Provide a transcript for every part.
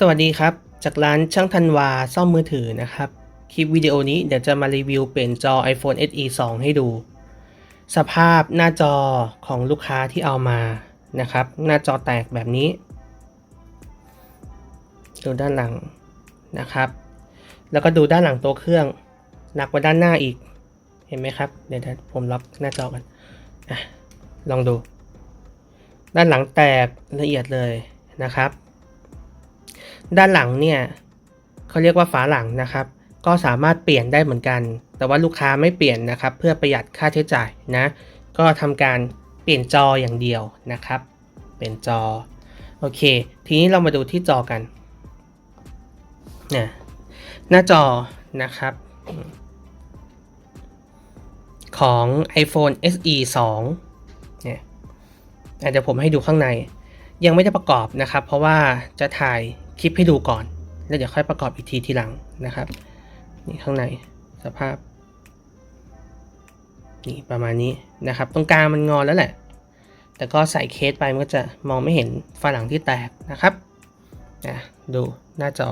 สวัสดีครับ จากร้านช่างธันวาซ่อมมือถือนะครับ คลิปวิดีโอนี้เดี๋ยวจะมารีวิวเปลี่ยนจอ iPhone SE 2 ให้ดู สภาพหน้าจอของลูกค้าที่เอามานะครับ หน้าจอแตกแบบนี้ ดูด้านหลังนะครับ แล้วก็ดูด้านหลังตัวเครื่องหนักกว่าด้านหน้าอีกเห็นไหมครับ เดี๋ยวผมล็อกหน้าจอกันอลองดู ด้านหลังแตกละเอียดเลยนะครับ ด้านหลังเนี่ยเขาเรียกว่าฝาหลังนะครับ ก็สามารถเปลี่ยนได้เหมือนกัน แต่ว่าลูกค้าไม่เปลี่ยนนะครับ เพื่อประหยัดค่าใช้จ่ายนะ ก็ทำการเปลี่ยนจออย่างเดียวนะครับ เปลี่ยนจอ โอเค ทีนี้เรามาดูที่จอกันนี่ยหน้าจอนะครับ ของ iPhone SE 2เนี่ยอะเดี๋ยวผมให้ดูข้างใน ยังไม่ได้ประกอบนะครับ เพราะว่าจะถ่าย คลิปให้ดูก่อน แล้วเดี๋ยวค่อยประกอบอีกทีทีหลังนะครับ นี่ข้างในสภาพ นี่ประมาณนี้นะครับ ตรงกลางมันงอนแล้วแหละ แต่ก็ใส่เคสไปมันก็จะมองไม่เห็นฝาหลังที่แตกนะครับอะดูหน้าจอ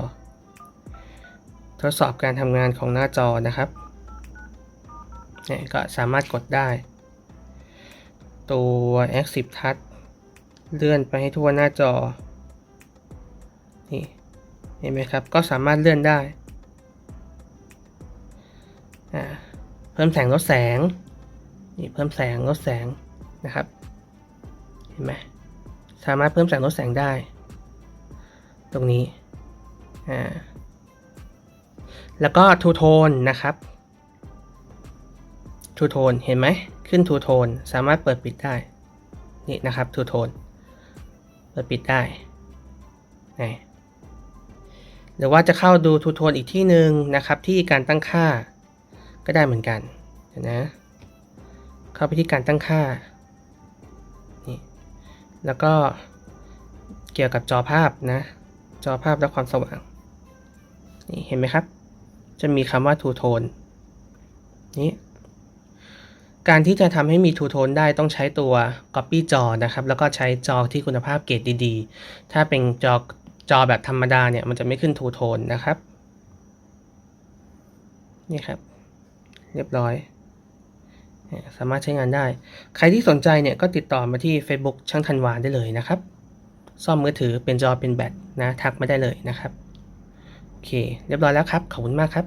ทดสอบการทำงานของหน้าจอนะครับเนี่ยก็สามารถกดได้ ตัว Active Touch เลื่อนไปให้ทั่วหน้าจอ นี่เห็นไหมครับ ก็สามารถเลื่อนได้ เพิ่มแสงลดแสง นี่เพิ่มแสงลดแสงนะครับ เห็นไหมสามารถเพิ่มแสงลดแสงได้ ตรงนี้ อ่า แล้วก็ทูโทนนะครับทูโทนเห็นไหม ขึ้นทูโทนสามารถเปิดปิดได้ นี่นะครับทูโทนเปิดปิดได้นี่ หรือว่าจะเข้าดูทูโทนอีกที่หนึ่งนะครับ ที่การตั้งค่าก็ได้เหมือนกันนะเข้าไปที่การตั้งค่านี่แล้วก็เกี่ยวกับจอภาพนะ จอภาพและความสว่างนี่เห็นไหมครับ จะมีคำว่าทูโทนนี่การที่จะทำให้มีทูโทนได้ต้องใช้ตัว Copy จอนะครับ แล้วก็ใช้จอที่คุณภาพเกรดดีๆ ถ้าเป็นจอ จอแบบธรรมดาเนี่ยมันจะไม่ขึ้นทูโทนนะครับ นี่ครับ เรียบร้อย สามารถใช้งานได้ ใครที่สนใจเนี่ยก็ติดต่อมาที่ Facebook ช่างธันวาได้เลยนะครับ ซ่อมมือถือเป็นจอเป็นแบตนะ ทักมาได้เลยนะครับ โอเค เรียบร้อยแล้วครับ ขอบคุณมากครับ